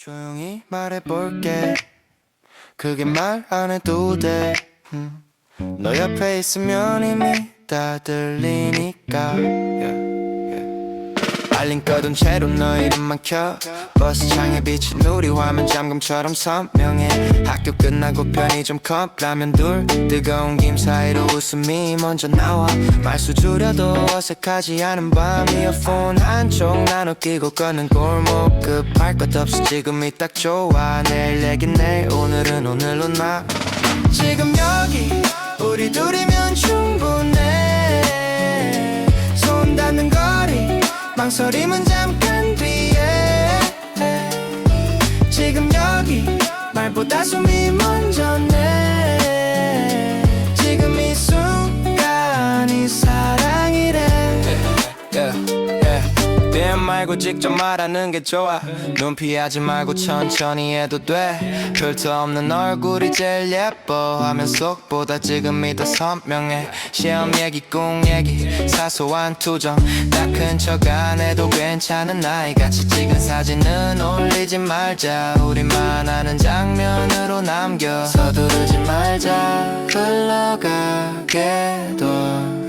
조용히 말해볼게 그게 말 안 해도 돼. 음. 너 옆에 있으면 이미 다 들리니까. 알림 꺼둔 채로 너 이름만 켜 버스 창에 비친 우리 화면 잠금처럼 선명해. 학교 끝나고 편의점 컵 라면 둘. 뜨거운 김 사이로 웃음이 먼저 나와. 말수 줄여도 어색하지 않은 밤. 이어폰 한쪽 나눠 끼고 걷는 골목 급할 것 없어 지금이 딱 좋아. 내일 내긴 내일 오늘은 오늘로 나. 지금 여기 우리 둘이면 충분해 망설임은 잠깐 뒤에. 지금 여기 말보다 숨이 먼저 내 빈 말고 직접 말하는 게 좋아. 눈 피하지 말고 천천히 해도 돼. 필터 없는 얼굴이 제일 예뻐. 화면 속보다 지금이 더 선명해. 시험 얘기 꿈 얘기 사소한 투정. 딱큰척 안 해도 괜찮은 나이 같이 찍은 사진은 올리지 말자. 우리만 아는 장면으로 남겨. 서두르지 말자. 흘러가게 둬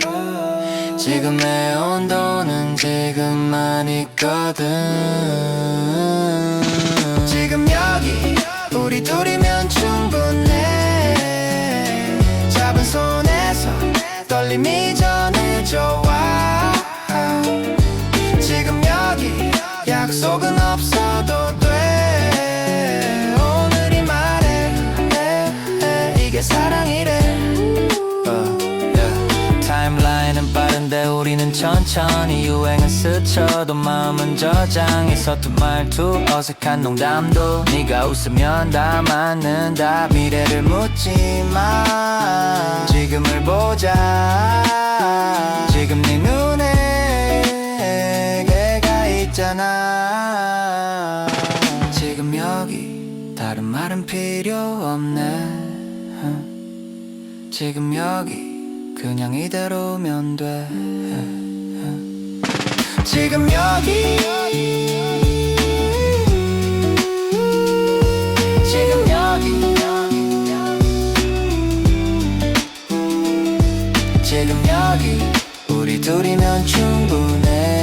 지금 내 온도는 지금만 있거든. 지금 여기 우리 둘이면 충분해. 잡은 손에서 떨림이 전해져 와. 지금 여기 약속은 없어도 돼. 오늘이 말해. 이게 사랑이래. 어, yeah. 타임라인은 빠른데 우리는 천천히 유행은 스쳐도 마음은 저장해 서툰 말투 어색한 농담도 네가 웃으면 다 맞는다. 미래를 묻지 마. 지금을 보자. 지금 네 눈에 개가 있잖아. 지금 여기 다른 말은 필요 없네. 지금 여기 그냥 이대로면 돼. 지금 여기. 지금 여기. 지금 여기. 우리 둘이면 충분해.